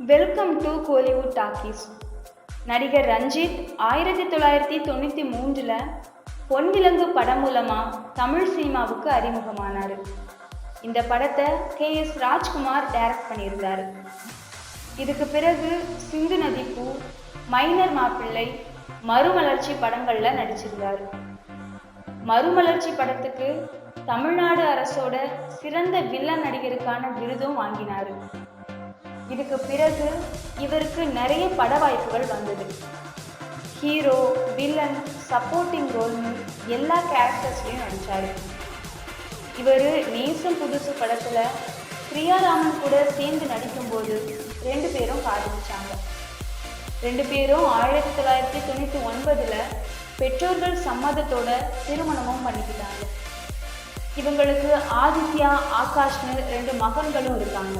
Welcome to Kollywood talkies நடிகர் ரஞ்சித் ஆயிரத்தி தொள்ளாயிரத்தி தொண்ணூற்றி மூன்றில் பொன்விலங்கு படம் மூலமாக தமிழ் சினிமாவுக்கு அறிமுகமானார். இந்த படத்தை கே எஸ் ராஜ்குமார் டைரக்ட் பண்ணியிருந்தார். இதுக்கு பிறகு சிந்து நதி பூ மைனர் மாப்பிள்ளை மறுமலர்ச்சி படங்களில் நடிச்சிருந்தார். மறுமலர்ச்சி படத்துக்கு தமிழ்நாடு அரசோட சிறந்த வில்லன் நடிகருக்கான விருதும் வாங்கினார். இதுக்கு பிறகு இவருக்கு நிறைய பட வாய்ப்புகள் வந்தது ஹீரோ வில்லன் சப்போர்ட்டிங் ரோல்னு எல்லா கேரக்டர்ஸ்லையும் நடித்தார் இவர் நேசம் புதுசு படத்தில் பிரியாராமன் கூட சேர்ந்து நடிக்கும்போது ரெண்டு பேரும் காதலிச்சாங்க. ரெண்டு பேரும் ஆயிரத்தி தொள்ளாயிரத்தி தொண்ணூற்றி ஒன்பதில் பெற்றோர்கள் சம்மதத்தோட திருமணமும் பண்ணிக்கிட்டாங்க. இவங்களுக்கு ஆதித்யா ஆகாஷ்னு ரெண்டு மகன்களும் இருக்காங்க.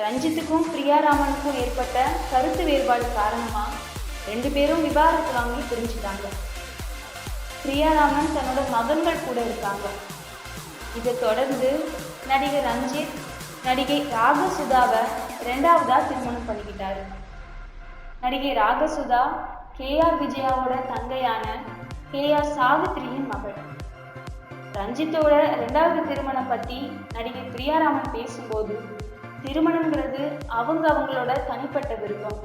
ரஞ்சித்துக்கும் பிரியாராமனுக்கும் ஏற்பட்ட கருத்து வேறுபாடு காரணமாக ரெண்டு பேரும் விவாகரத்து வாங்கி பிரிஞ்சுட்டாங்க. பிரியாராமன் தன்னோட மகன்கள் கூட இருக்காங்க. இதை தொடர்ந்து நடிகர் ரஞ்சித் நடிகை ராகசுதாவை ரெண்டாவதா திருமணம் பண்ணிக்கிட்டாரு. நடிகை ராகசுதா கே ஆர் விஜயாவோட தங்கையான கே ஆர் சாவித்ரியின் மகள். ரஞ்சித்தோட ரெண்டாவது திருமணம் பற்றி நடிகை பிரியாராமன் பேசும்போது திருமணங்கிறது அவங்க அவங்களோட தனிப்பட்ட விருப்பம்.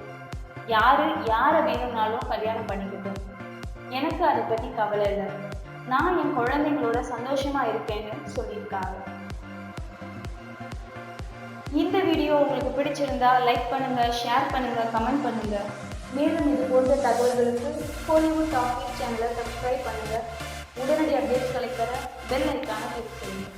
யாரு யாரை வேணும்னாலும் கல்யாணம் பண்ணிக்கிட்டோம். எனக்கு அதை பற்றி கவலை இல்லை. நான் என் குழந்தைங்களோட சந்தோஷமா இருக்கேன்னு சொல்லியிருக்காங்க. இந்த வீடியோ உங்களுக்கு பிடிச்சிருந்தா லைக் பண்ணுங்க ஷேர் பண்ணுங்க கமெண்ட் பண்ணுங்க. மேலும் இது போன்ற தகவல்களுக்கு கோலிவுட் டாபிக் சேனலை சப்ஸ்கிரைப் பண்ணுங்க. உடனடி அப்டேட்ஸ்களை பெற பெல் ஐக்கான கிளிக் செய்யுங்க